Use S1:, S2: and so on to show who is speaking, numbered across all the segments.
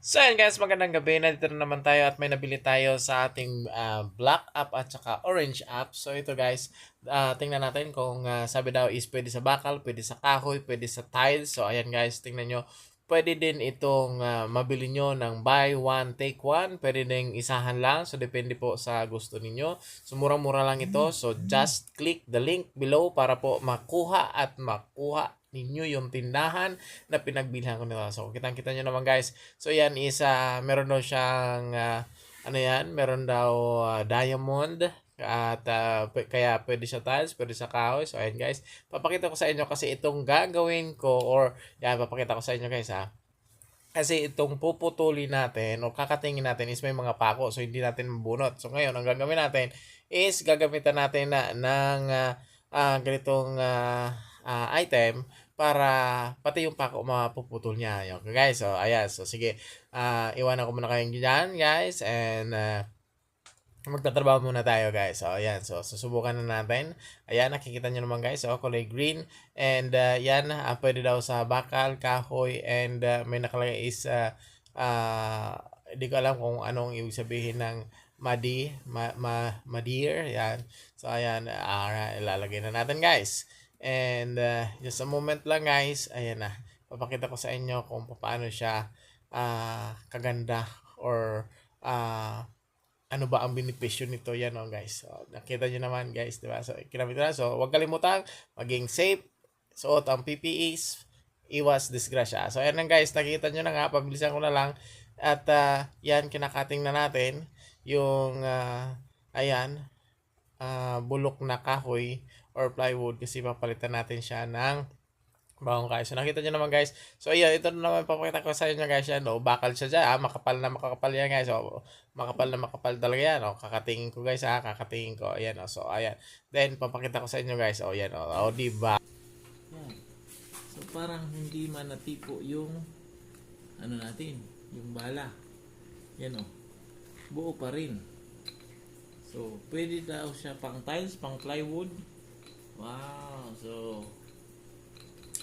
S1: So yan guys, magandang gabi. Nandito na naman tayo at may nabili tayo sa ating ah, black app at saka orange app. So ito guys, ah, tingnan natin kung ah, sabi daw is pwede sa bakal, pwede sa kahoy, pwede sa tiles. So ayan guys, tingnan nyo. Pwede din itong ah, mabili nyo ng buy one, take one. Pwede din isahan lang. So depende po sa gusto ninyo. So murang-mura lang ito. So just click the link below para po makuha at makuha ninyo yung tindahan na pinagbilhan ko nito. So, kitang-kita nyo naman guys. So, yan is, ah, meron daw siyang, ah, ano yan, meron daw ah, diamond. At p- kaya pwede sa tiles, pwede sa kahoy. So, ayan guys. Papakita ko sa inyo kasi itong gagawin ko or yan, papakita ko sa inyo guys ha. Kasi itong puputulin natin o kakatingin natin is may mga pako. So, hindi natin mabunot. So, ngayon, ang gagawin natin is gagamitan natin na ng ah, ah, ganitong ah, ah, item para pati yung pako mapuputol niya. Yun, guys, so ayan. So sige, ah iwanan ko muna kayong dyan, guys. And ah, magtatrabaho muna tayo, guys. So ayan, so susubukan na natin. Ayan, nakikita nyo naman, guys. So kulay green. And ah, yan, ah, pwede daw sa bakal, kahoy, and ah, may nakalagay is ah, ah, hindi ko alam kung anong ibig sabihin ng madi, ma, ma, madeer, yan. So, ayan, ah, ilalagay na natin, guys. And uh, just a moment lang guys, ayan na. Papakita ko sa inyo kung paano siya ah, kaganda or ah, ano ba ang benepisyo nito yan oh, guys. So, nakita nyo naman guys, di ba? So, kinamit na. So, huwag kalimutan, maging safe, suot ang PPEs, iwas disgrasya. So, ayan lang guys, nakita nyo na nga, pabilisan ko na lang. At ah, yan, kinakating na natin yung, ah, ayan, ah, bulok na kahoy or plywood kasi papalitan natin siya ng bagong kahoy. So nakita nyo naman guys. So ayan, ito na naman papakita ko sa inyo guys yan. No? Bakal siya dyan. Ah, makapal na makakapal yan guys. So, makapal na makapal talaga yan. Oh. Kakatingin ko guys ha. Kakatingin ko. Ayan. Oh. So ayan. Then papakita ko sa inyo guys. Oh yan. Oh, oh diba?
S2: Yan. So parang hindi man natipo yung ano natin, yung bala. Yan o. Buo pa rin. So, pwede daw siya pang tiles, pang plywood. Wow. So,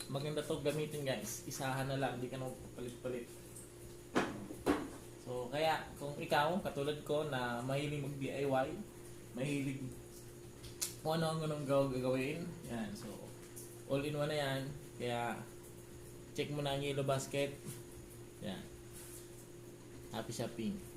S2: maganda to gamitin guys. Isahan na lang, hindi ka na palit-palit. So, kaya kung ikaw, katulad ko na mahilig mag-DIY, mahilig kung ano ang ganun gaw- gagawin, yan. So, all in one na yan. Kaya, check mo na ang yellow basket. Yan. Happy shopping.